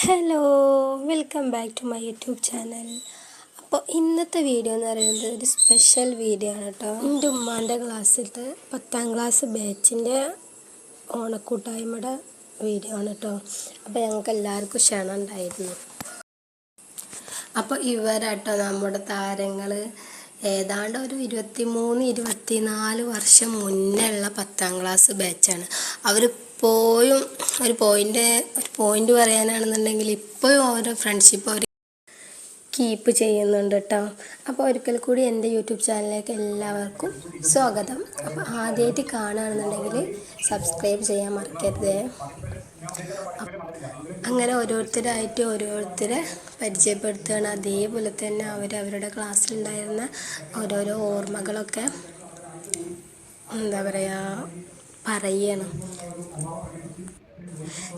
Hello welcome back to my YouTube channel അപ്പോൾ ഇന്നത്തെ video എന്ന് പറയുന്നത് ഒരു സ്പെഷ്യൽ വീഡിയോ ആണ് കേട്ടോ. എന്റെ ഉമ്മാന്റെ ക്ലാസ്സിലത്തെ പത്താം ക്ലാസ് ബാച്ചിന്റെ ഓണക്കൂട്ടായ്മയുടെ വീഡിയോ ആണ് കേട്ടോ. അപ്പോൾ ഞങ്ങൾക്ക് എല്ലാവർക്കും ക്ഷണം ഉണ്ടായിരുന്നു. അപ്പോൾ ഇവരാട്ടോ നമ്മുടെ താരങ്ങൾ ഏതാണ്ട് ഒരു ഇരുപത്തി മൂന്ന് ഇരുപത്തി നാല് വർഷം മുന്നേ ഉള്ള പത്താം ക്ലാസ് ബാച്ചാണ് അവർ ഇപ്പോഴും ഒരു പോയിന്റ് ഒരു പോയിന്റ് പറയാനാണെന്നുണ്ടെങ്കിൽ ഇപ്പോഴും അവരുടെ ഫ്രണ്ട്ഷിപ്പ് അവർ കീപ്പ് ചെയ്യുന്നുണ്ട് കേട്ടോ അപ്പോൾ ഒരിക്കൽ കൂടി എന്റെ യൂട്യൂബ് ചാനലിലേക്ക് എല്ലാവർക്കും സ്വാഗതം. അപ്പോൾ ആദ്യമായിട്ട് കാണുകയാണെന്നുണ്ടെങ്കിൽ സബ്സ്ക്രൈബ് ചെയ്യാൻ മറക്കരുതേ. അങ്ങനെ ഓരോരുത്തരായിട്ട് ഓരോരുത്തരെ പരിചയപ്പെടുത്തുകയാണ്. അതേപോലെ തന്നെ അവർ അവരുടെ ക്ലാസ്സിലുണ്ടായിരുന്ന ഓരോരോ ഓർമ്മകളൊക്കെ എന്താ പറയുക പറയണം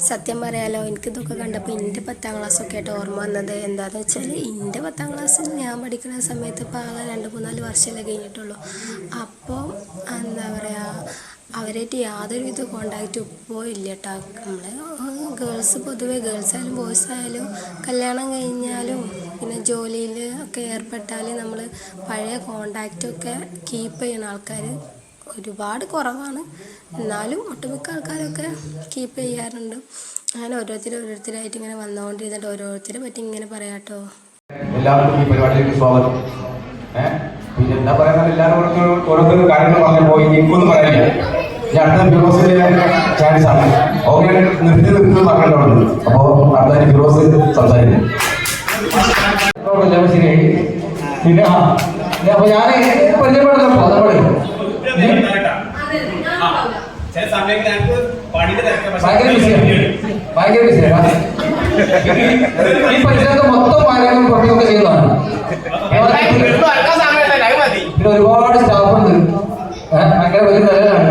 സത്യം പറയാലോ എനിക്കിതൊക്കെ കണ്ടപ്പോൾ എന്റെ പത്താം ക്ലാസ്സൊക്കെ ആയിട്ട് ഓർമ്മ വന്നത് എന്താണെന്ന് വെച്ചാൽ എന്റെ പത്താം ക്ലാസ്സിൽ ഞാൻ പഠിക്കുന്ന സമയത്ത് ഇപ്പോൾ ആകെ രണ്ട് മൂന്നാൽ വർഷമല്ലേ കഴിഞ്ഞിട്ടുള്ളൂ. അപ്പോൾ എന്താ പറയുക അവരായിട്ട് യാതൊരുവിധ കോണ്ടാക്റ്റും ഇപ്പോൾ ഇല്ല കേട്ടോ നമ്മൾ ഗേൾസ് പൊതുവേ ഗേൾസ് ആയാലും ബോയ്സ് ആയാലും കല്യാണം കഴിഞ്ഞാലും പിന്നെ ജോലിയിൽ ഒക്കെ ഏർപ്പെട്ടാൽ നമ്മൾ പഴയ കോണ്ടാക്റ്റൊക്കെ കീപ്പ് ചെയ്യുന്ന ആൾക്കാർ ഒരുപാട് കുറവാണ്. എന്നാലും ഒട്ടുമിക്ക ആൾക്കാരൊക്കെ കീപ്പ് ചെയ്യാറുണ്ട്. അങ്ങനെ ഓരോരുത്തർ ഓരോരുത്തരായിട്ട് ഇങ്ങനെ വന്നുകൊണ്ടിരുന്നിട്ട് ഓരോരുത്തരെ പറ്റി ഇങ്ങനെ പറയാട്ടോ. എല്ലാവർക്കും ഈ സ്വാഗതം. പിന്നെ എന്താ പറയുന്നത് എല്ലാവരും ഓരോരുത്തർ കാര്യങ്ങൾ പറഞ്ഞു പോയി. എനിക്കൊന്നും പറയാനില്ല. അടുത്ത ഫിറോസിന്റെ ചാൻസ് ആണ്. ഓക്കെ നിർത്തി നിർത്തി പറഞ്ഞിട്ടുണ്ട് അപ്പൊ അടുത്ത ഫിറോസ് സംസാരിക്കും. പിന്നെ ആ അപ്പൊ ഞാൻ പണിയുടെ തിരക്ക് ഭയങ്കര ബിസിയാണ്. ഭയങ്കര ബിസിയാണ് ഈ പരിസരത്ത് മൊത്തം കാര്യങ്ങൾ പുറത്തൊക്കെ ചെയ്യുന്നതാണ്. പിന്നെ ഒരുപാട് സ്റ്റാഫ് ഉണ്ട് ഭയങ്കര വലിയ നിലയിലാണ്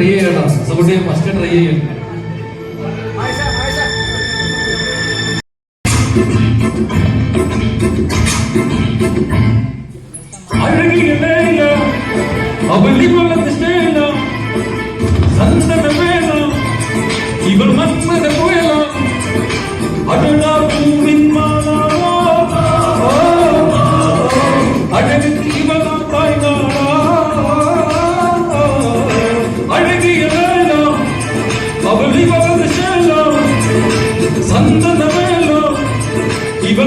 ട്രൈ ചെയ്യണം സുഹൃത്തെ ഫസ്റ്റ് ട്രൈ ചെയ്യും അഴകിയ വേല